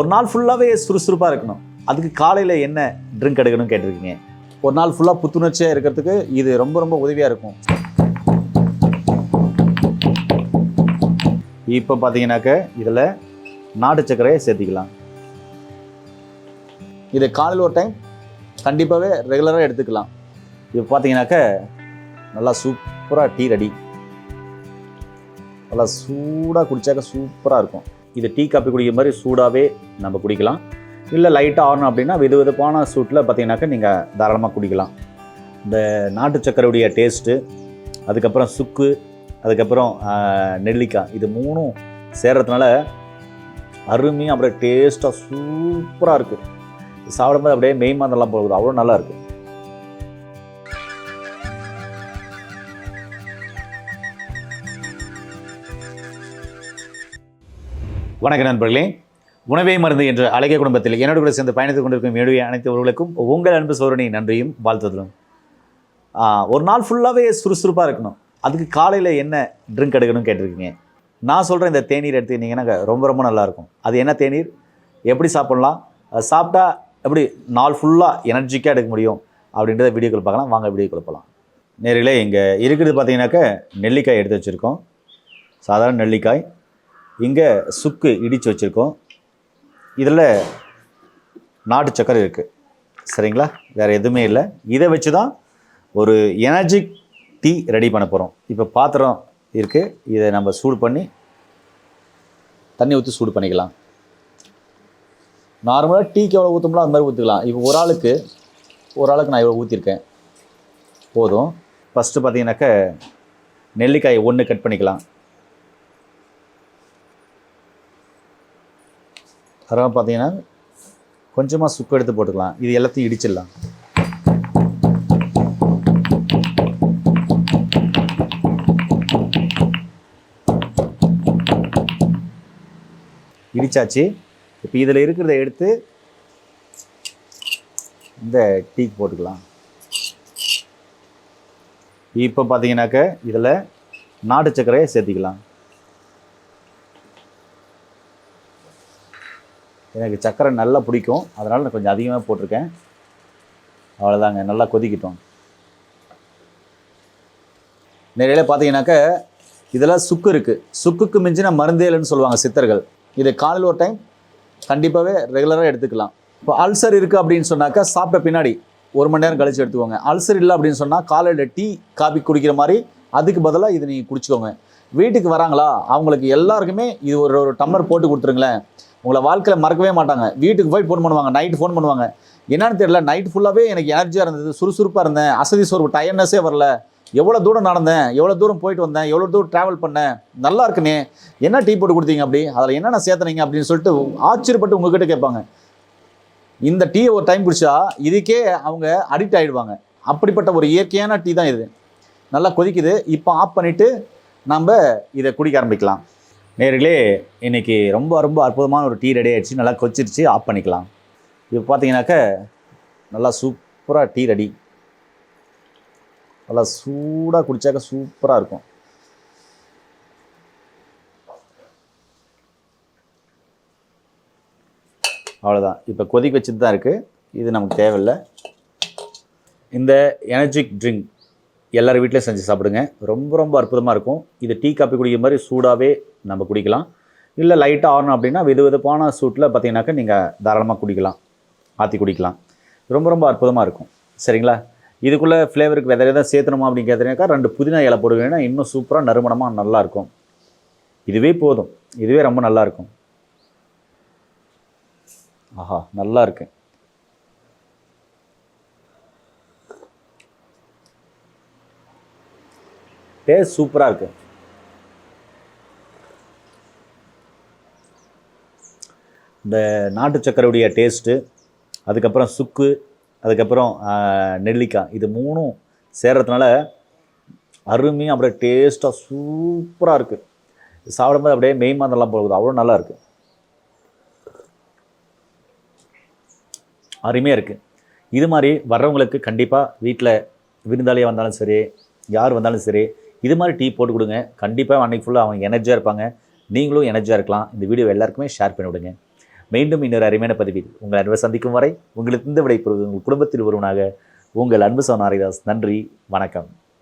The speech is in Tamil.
ஒரு நாள் ஃபுல்லாகவே சுறுசுறுப்பாக இருக்கணும். அதுக்கு காலையில் என்ன ட்ரிங்க் எடுக்கணும்னு கேட்டிருக்கீங்க? ஒரு நாள் ஃபுல்லாக புத்துணர்ச்சியாக இருக்கிறதுக்கு இது ரொம்ப ரொம்ப உதவியாக இருக்கும். இப்போ பார்த்தீங்கன்னாக்க இதில் நாட்டு சர்க்கரையை சேர்த்திக்கலாம். இது காலையில் ஒரு டைம் கண்டிப்பாகவே ரெகுலராக எடுத்துக்கலாம். இப்போ பார்த்தீங்கன்னாக்க நல்லா சூப்பராக டீ ரெடி. நல்லா சூடாக குடித்தாக்க சூப்பராக இருக்கும். இது டீ காப்பி குடிக்கிற மாதிரி சூடாகவே நம்ம குடிக்கலாம். இல்லை லைட்டாக ஆகணும் அப்படின்னா வித வெதுப்பான சூட்டில் பார்த்தீங்கன்னாக்கா நீங்கள் தாராளமாக குடிக்கலாம். இந்த நாட்டு சக்கரையுடைய டேஸ்ட்டு அதுக்கப்புறம் சுக்கு அதுக்கப்புறம் நெல்லிக்காய் இது மூணும் சேர்கிறதுனால அருமையாக அப்படியே டேஸ்ட்டாக சூப்பராக இருக்குது சாப்பிடும்போது அப்படியே மெய் மாதம்லாம் போகுது அவ்வளோ நல்லா வணக்க நண்பர்களே. உணவே மருந்து என்ற அழகிய குடும்பத்தில் என்னோட கூட சேர்ந்து பயணித்துக் கொண்டிருக்கும் என்னுடைய அனைத்து உறவுகளுக்கும் உங்கள் அன்பு சோழனை நன்றியும் வாழ்த்துதலும். ஒரு நாள் ஃபுல்லாகவே சுறுசுறுப்பாக இருக்கணும். அதுக்கு காலையில் என்ன ட்ரிங்க் எடுக்கணும்னு கேட்டிருக்கீங்க. நான் சொல்கிற இந்த தேநீர் எடுத்துக்கிட்டிங்கன்னா ரொம்ப ரொம்ப நல்லாயிருக்கும். அது என்ன தேநீர்? எப்படி சாப்பிட்லாம்? அது சாப்பிட்டா எப்படி நாள் ஃபுல்லாக எனர்ஜிக்காக எடுக்க முடியும்? அப்படின்றத வீடியோக்குள்ள பார்க்கலாம். வாங்க வீடியோ போகலாம் நேரில் இங்கே இருக்கிறது பார்த்தீங்கன்னாக்க நெல்லிக்காய் எடுத்து வச்சுருக்கோம். சாதாரண நெல்லிக்காய். இங்கே சுக்கு இடித்து வச்சுருக்கோம். இதில் நாட்டு சக்கரை இருக்குது சரிங்களா? வேறு எதுவுமே இல்லை. இதை வச்சு தான் ஒரு எனர்ஜிக் டீ ரெடி பண்ண போகிறோம் இப்போ பாத்திரம் இருக்குது இதை நம்ம சூடு பண்ணி தண்ணி ஊற்றி சூடு பண்ணிக்கலாம். நார்மலாக டீக்கு எவ்வளோ ஊற்றுமோ அது மாதிரி ஊற்றிக்கலாம் இப்போ ஒரு ஆளுக்கு ஒரு ஆளுக்கு நான் இவ்வளோ ஊற்றிருக்கேன் போதும். ஃபஸ்ட்டு பார்த்தீங்கன்னாக்க நெல்லிக்காயை ஒன்று கட் பண்ணிக்கலாம். அப்புறம் பார்த்தீங்கன்னா கொஞ்சமாக சுக்கு எடுத்து போட்டுக்கலாம். இது எல்லாத்தையும் இடிச்சிடலாம். இடிச்சாச்சு. இப்போ இதில் இருக்கிறத எடுத்து இந்த டீக்கு போட்டுக்கலாம். இப்போ பார்த்தீங்கன்னாக்க இதில் நாட்டு சர்க்கரையை சேர்த்திக்கலாம். எனக்கு சக்கரை நல்லா பிடிக்கும். அதனால் நான் கொஞ்சம் அதிகமாக போட்டிருக்கேன். அவ்வளோதாங்க நல்லா கொதிக்கிட்டோம். நிறைய பார்த்தீங்கன்னாக்க இதெல்லாம் சுக்கு இருக்குது சுக்குக்கு மிஞ்சின மருந்தே இல்லைன்னு சொல்லுவாங்க சித்தர்கள். இதை காலையில் ஒரு டைம் கண்டிப்பாகவே ரெகுலராக எடுத்துக்கலாம். இப்போ அல்சர் இருக்குது அப்படின்னு சொன்னாக்கா சாப்பிட்ட பின்னாடி ஒரு மணி நேரம் கழித்து எடுத்துக்கோங்க. அல்சர் இல்லை அப்படின்னு சொன்னால் காலையில் டீ காபி குடிக்கிற மாதிரி அதுக்கு பதிலாக இதை நீங்கள் குடிச்சுக்கோங்க. வீட்டுக்கு வராங்களா? அவங்களுக்கு எல்லாருக்குமே இது ஒரு ஒரு டம்ளர் போட்டு கொடுத்துருங்களேன். உங்களை வாழ்க்கையில் மறக்கவே மாட்டாங்க. வீட்டுக்கு போய் ஃபோன் பண்ணுவாங்க. நைட்டு ஃபோன் பண்ணுவாங்க. என்னன்னு தெரியல நைட் ஃபுல்லாகவே எனக்கு எனர்ஜியாக இருந்தது சுறுசுறுப்பாக இருந்தேன். அசதி சோர்வு டயர்னஸே வரல. எவ்வளோ தூரம் நடந்தேன் எவ்வளோ தூரம் போயிட்டு வந்தேன் எவ்வளோ தூரம் ட்ராவல் பண்ணேன் நல்லா இருக்குனே. என்ன டீ போட்டு கொடுத்தீங்க அப்படி? அதில் என்னென்ன சேர்த்துனீங்க அப்படின்னு சொல்லிட்டு ஆச்சரியப்பட்டு உங்ககிட்ட கேட்பாங்க. இந்த டீயை ஒரு டைம் குடிச்சா இதுக்கே அவங்க அடிக்ட் ஆகிடுவாங்க அப்படிப்பட்ட ஒரு இயற்கையான டீ தான் இது. நல்லா கொதிக்குது. இப்போ ஆஃப் பண்ணிவிட்டு நம்ம இதை குடிக்க ஆரம்பிக்கலாம். நேர்களே இன்றைக்கி ரொம்ப ரொம்ப அற்புதமான ஒரு டீ ரெடி ஆகிடுச்சு நல்லா கொச்சிருச்சு ஆஃப் பண்ணிக்கலாம். இப்போ பார்த்தீங்கன்னாக்க நல்லா சூப்பராக டீ ரெடி. நல்லா சூடாக குடித்தாக்க சூப்பராக இருக்கும். அவ்வளோதான் இப்போ கொதிக்க வச்சுட்டு தான் இருக்குது இது நமக்கு தேவையில்லை. இந்த எனர்ஜிக் ட்ரிங்க் எல்லார் வீட்லேயும் செஞ்சு சாப்பிடுங்க. ரொம்ப ரொம்ப அற்புதமாக இருக்கும். இது டீ காப்பி குடிக்கிற மாதிரி சூடாகவே நம்ம குடிக்கலாம். இல்லை லைட்டாக ஆறணும் அப்படின்னா வித விதமான சூட்டில் பார்த்தீங்கன்னாக்கா நீங்கள் தாராளமாக குடிக்கலாம். ஆற்றி குடிக்கலாம். ரொம்ப ரொம்ப அற்புதமாக இருக்கும். சரிங்களா? இதுக்குள்ளே ஃப்ளேவருக்கு வெதை எதாவது சேர்த்தணுமா அப்படின்னு கேட்டீங்கன்னாக்கா ரெண்டு புதினா இலை போடுவீங்கன்னா இன்னும் சூப்பராக நறுமணமாக நல்லாயிருக்கும் இதுவே போதும். இதுவே ரொம்ப நல்லா இருக்கும். ஆஹா நல்லா இருக்குது டேஸ்ட் சூப்பராக இருக்கு. இந்த நாட்டு சக்கரையுடைய டேஸ்ட்டு அதுக்கப்புறம் சுக்கு அதுக்கப்புறம் நெல்லிக்காய் இது மூணும் சேர்றதுனால அருமையாக அப்படியே டேஸ்ட்டாக சூப்பராக இருக்குது சாப்பிடும்போது அப்படியே மெய் மாதம்லாம் போகுது. அவ்வளோ நல்லா இருக்குது அருமையாக இருக்குது இது மாதிரி வர்றவங்களுக்கு கண்டிப்பாக வீட்டில் விருந்தாளியாக வந்தாலும் சரி யார் வந்தாலும் சரி இது மாதிரி டீ போட்டு கொடுங்க. கண்டிப்பாக அன்னைக்கு ஃபுல்லாக அவங்க எனர்ஜியாக இருப்பாங்க. நீங்களும் எனர்ஜியாக இருக்கலாம். இந்த வீடியோ எல்லாருக்குமே ஷேர் பண்ணி விடுங்க. மீண்டும் இன்னொரு அருமையான பதிவில் உங்கள் அன்பை சந்திக்கும் வரை உங்களுக்கு இந்த விடைபெறுவது உங்கள் குடும்பத்தில் ஒருவனாக உங்கள் அன்பு சோனாரிதாஸ் நன்றி வணக்கம்.